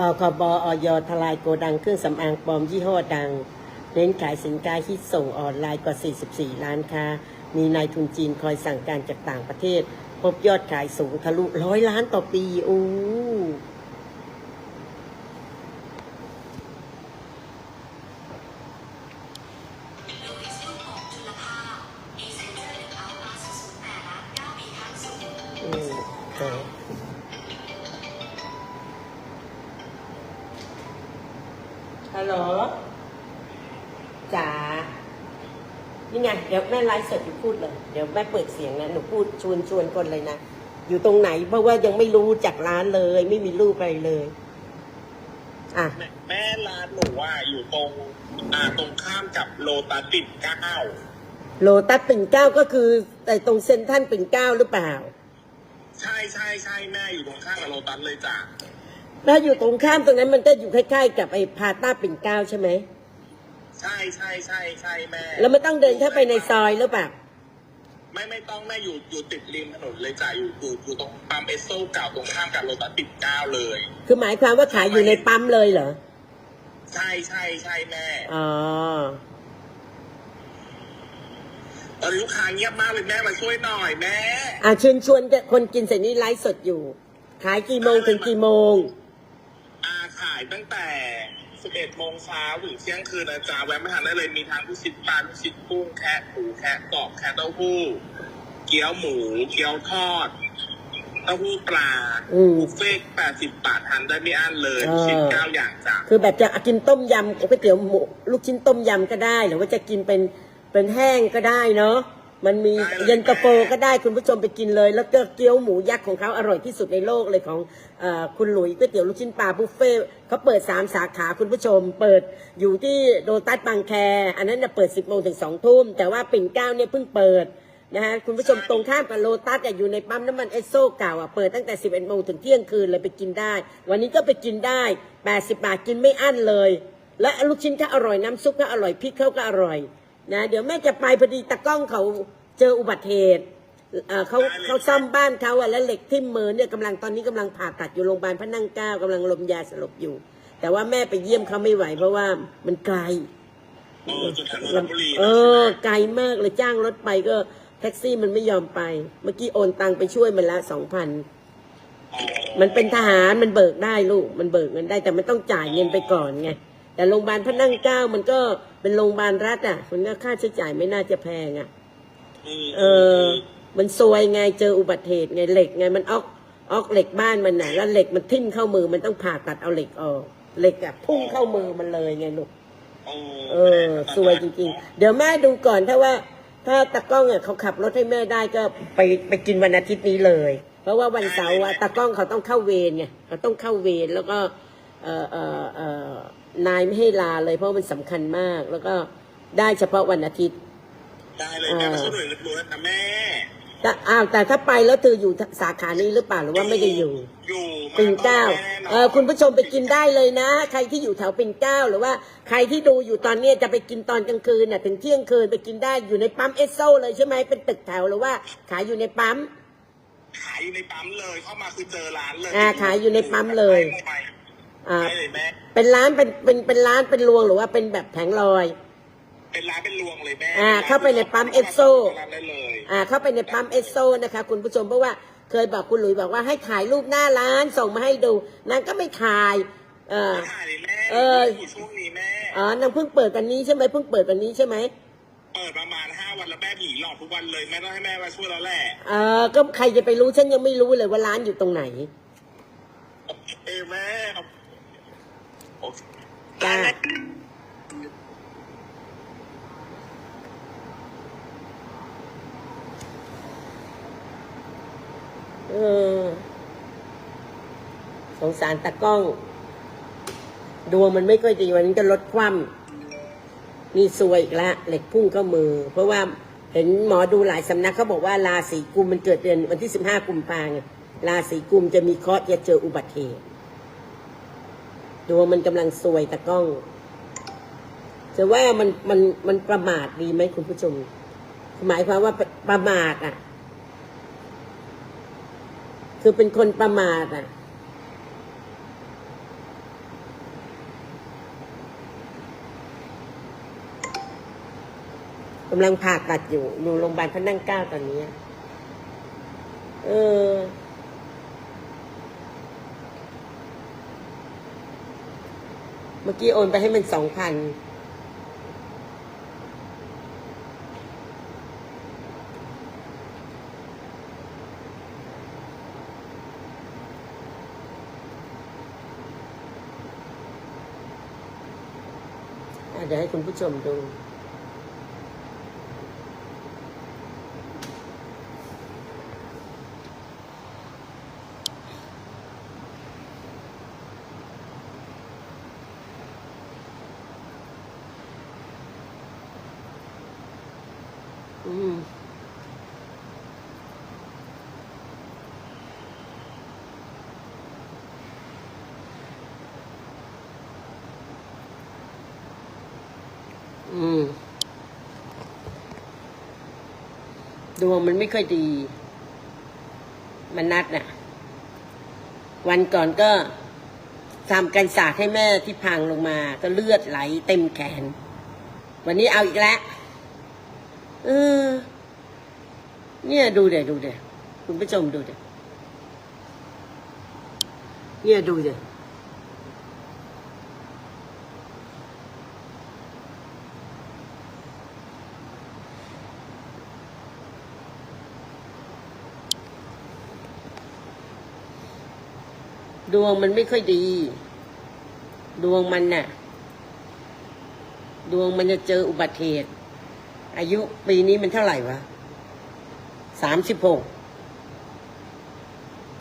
ปคบออยทลายโกดังเครื่องสำอางปลอมยี่ห้อดัง เน้นขายสินค้าฮิตส่งออนไลน์กว่า 44 ล้านค้า มีนายทุนจีนคอยสั่งการจากต่างประเทศ พบยอดขายสูงทะลุร้อยล้านต่อปีโอ้ลูอิสลูกโป่งจุลภาพดีไซเฮัลโหลจ๋านี่ไง เดี๋ยวแม่ไลฟ์สดอยู่พูดเลย เดี๋ยวแม่เปิดเสียงนะ หนูพูดชวนชวนคนเลยนะ อยู่ตรงไหน เพราะว่ายังไม่รู้จากร้านเลย ไม่มีรูปอะไรเลย อะ แม่แม่ร้านหนูอะอยู่ตรง อ่าตรงข้ามกับโลตัสปิ่นเกล้าโลตัสปิ่นเกล้าก็คือแต่ตรงเซ็นทรัลปิ่นเกล้าหรือเปล่า ใช่ใช่ใช่แม่อยู่ตรงข้ามกับโลตัสเลยจ้ะ ถ้าอยู่ตรงข้ามตรงนั้นมันก็อยู่ใกล้ๆกับไอ้พาต้าปิ่นเกล้าใช่ไหมใช่ใช่ใช่ใช่แม่แล้วมันต้องเดินเข้าไปในซอยหรือเปล่าไม่ไม่ต้องแม่อยู่อยู่ติดริมถนนเลยจ้ะอยู่อยู่อยู่ตรงปั๊มเอสโซเก่าตรงข้ามกับโลตัสปิ่นเกล้าเลย คือหมายความว่าขายอยู่ในปั๊มเลยเหรอใช่ใช่ใช่แม่อ๋อตอนนี้ลูกค้าเงียบมากเลยแม่มาช่วยหน่อยแม่ อะเชิญชวนคนกินเสร็จนี้ไลฟ์สดอยู่ ขายกี่โมงถึงกี่โมงอา ขายตั้งแต่ 11โมงเช้าถึงเที่ยงคืนนะจ๊ะแวะมาทานได้เลยมีทั้งลูกชิ้นปลาลูกชิ้นกุ้งแคะหมูแคะกรอบแคะเต้าหู้ เกี๊ยวหมู เกี๊ยวทอด เต้าหู้ปลาอืม บุฟเฟ่แปดสิบบาททานได้ไม่อั้นเลยเออชิ้นเก้าอย่างจ้ะ คือแบบจะกินต้มยำก๋วยเตี๋ยวหมูลูกชิ้นต้มยำก็ได้ หรือว่าจะกินเป็นเป็นแห้งก็ได้เนาะ มันมีเย็นตาโฟก็ได้คุณผู้ชมไปกินเลย แล้วก็เกี๊ยวหมูยักษ์ของเขาอร่อยที่สุดในโลกเลยของอคุณหลุยก๋วยเตี๋ยวลูกชิ้นปลาบุฟเฟ่เขาเปิดสามสาขาคุณผู้ชม เปิดอยู่ที่โดตัสบางแค อันนั้นนะเปิด 10โมงถึง2ทุ่ม แต่ว่าปิ่นเก้าเนี่ยเพิ่งเปิดนะฮะคุณผู้ชมตรงข้ามกับโลตัสอะอยู่ในปั๊มน้ำมันเอสโซเก่าอะเปิดตั้งแต่ 11โมงถึงเที่ยงคืนเลยไปกินได้ วันนี้ก็ไปกินได้ 80 บาทกินไม่อั้นเลย และลูกชิ้นก็อร่อยน้ำซุปก็อร่อยพริกเขาก็อร่อย นะเดี๋ยวแม่จะไปพอดีตะกล้องเขาเจออุบัติเหตุเอ่อเขาเขาซ่อมบ้านเขาอะแล้วเหล็กทิ่มมือเนี่ยกำลังตอนนี้กำลังผ่าตัดอยู่โรงพยาบาลพระนั่งเกล้ากำลังลมยาสลบอยู่ แต่ว่าแม่ไปเยี่ยมเขาไม่ไหว เพราะว่ามันไกลเออจุดทางนนทบุรีเอนะอไกลมากเลยจ้างรถไปก็แท็กซี่มันไม่ยอมไป เมื่อกี้โอนตังไปช่วยมันละสองพันอ๋อมันเป็นทหารมันเบิกได้ลูก มันเบิกเงินได้แต่มันต้องจ่ายเงินไปก่อนไง แต่โรงพยาบาลพระนั่งเกล้ามันก็เป็นโรงพยาบาลรัฐอะมันก็ค่าใช้จ่ายไม่น่าจะแพงอะมเออ มันซวยไงเจออุบัติเหตุไงเหล็กไงมันออกออกเหล็กบ้านมันน่ะแล้วเหล็กมันทิ่มเข้ามือมันต้องผ่าตัดเอาเหล็กออกเหล็กอะพุ่งเข้ามือมันเลยไงลูกเออซวยจริง ๆ เดี๋ยวแม่ดูก่อนถ้าว่า ถ้าตากล้องอะเขาขับรถให้แม่ได้ก็ไปไปกินวันอาทิตย์นี้เลย เพราะว่าวันเสาร์อะตากล้องเขาต้องเข้าเวรไงเขาต้องเข้าเวรแล้วก็ เออเออเออ นายไม่ให้ลาเลยเพราะมันสำคัญมาก แล้วก็ได้เฉพาะวันอาทิตย์ ได้เลยแม่มาช่วยหน่อยรู้นะแม่แต่อ้าวแต่ถ้าไปแล้วเธออยู่สาขานี้หรือเปล่าหรือว่าไม่ได้อยู่ อยู่ปิ่นเกล้าแน่นน เออคุณผู้ชมไปกินได้เลยนะ ใครที่อยู่แถวปิ่นเกล้าหรือว่าใครที่ดูอยู่ตอนเนี้ยจะไปกินตอนกลางคืนน่ะถึงเที่ยงคืนไปกินได้อยู่ในปั๊มเอสโซเลยใช่ไหมเป็นตึกแถวหรือว่า ขายอยู่ในปั๊ม ขายอยู่ในปั๊มเลยเข้ามาคือเจอร้านเลยอ่าขายอยู่ในปั๊มเลย ไป อ่าได้เลยแม่ เป็นร้านเป็นเป็นเป็นร้านเป็นรวงหรือว่าเป็นแบบแผงลอย เป็นร้านเป็นรวงเลยแม่อ่าเข้าไปในปั๊มเอสโซร้านได้เลยอ่าเข้าไปในปั๊มเอสโซนะคะ คุณผู้ชมเพราะว่าเคยบอกคุณหลุยบอกว่าให้ถ่ายรูปหน้าร้านส่งมาให้ดูนางก็ไม่ถ่าย เออถ่ายเลยแม่เอออ ยู่ช่วงนี้แม่ อ๋อนางเพิ่งเปิดวันนี้ใช่ไหมเพิ่งเปิดวันนี้ใช่ไหมเปิดประมาณห้าวันแล้วแม่ผีหลอกทุกวันเลยแม่ต้องให้แม่มาช่วยแล้วแหละ เออก็ใครจะไปรู้ฉันยังไม่รู้เลยว่าร้านอยู่ตรงไหน เอยแม่โอเค จ้าเออ สงสารตากล้อง ดวงมันไม่ค่อยดีวันนี้ก็ลดคว่ำนี่ซวยอีกล้วเหล็กพุ่งเข้ามือ เพราะว่าเห็นหมอดูหลายสำนักเขาบอกว่าราศีกุมมันเกิดเดือนวันที่สิบห้ากุมภาไงราศีกุมจะมีเคราะห์จะเจออุบัติเหตุ ดวงมันกำลังซวยตะกล้อง จะว่ามันมันมันประมาทดีไหมคุณผู้ชม หมายความว่าประมาทอะ คือเป็นคนประมาทอะกำลังผ่าตัดอยู่ อยู่โรงพยาบาลพระนั่งเก้าตอนนี้ เออ เมื่อกี้โอนไปให้มันสองพันอะเดี๋ยวให้คุณผู้ชมดู อืมอืมดวงมันไม่ค่อยดี มันนัดน่ะ วันก่อนก็ทำกันศาสตร์ให้แม่ที่พังลงมา ก็เลือดไหลเต็มแขน วันนี้เอาอีกแล้ว เออ เนี่ยดูเดี๋ยวดูเดี๋ยวคุณผู้ชมดูเดี๋ยวเนี่ยดูเดี๋ยวดวงมันไม่ค่อยดี ดวงมันน่ะ ดวงมันจะเจออุบัติเหตุ อายุปีนี้มันเท่าไหร่วะสามสิบหก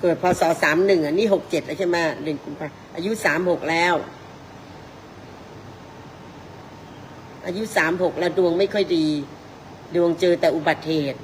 เกิดพศสามหนึ่งอะนี่หกเจ็ดแล้วใช่ไหมเดือนกุมภาอายุสามหกแล้ว อายุสามหกแล้วดวงไม่ค่อยดี ดวงเจอแต่อุบัติเหตุ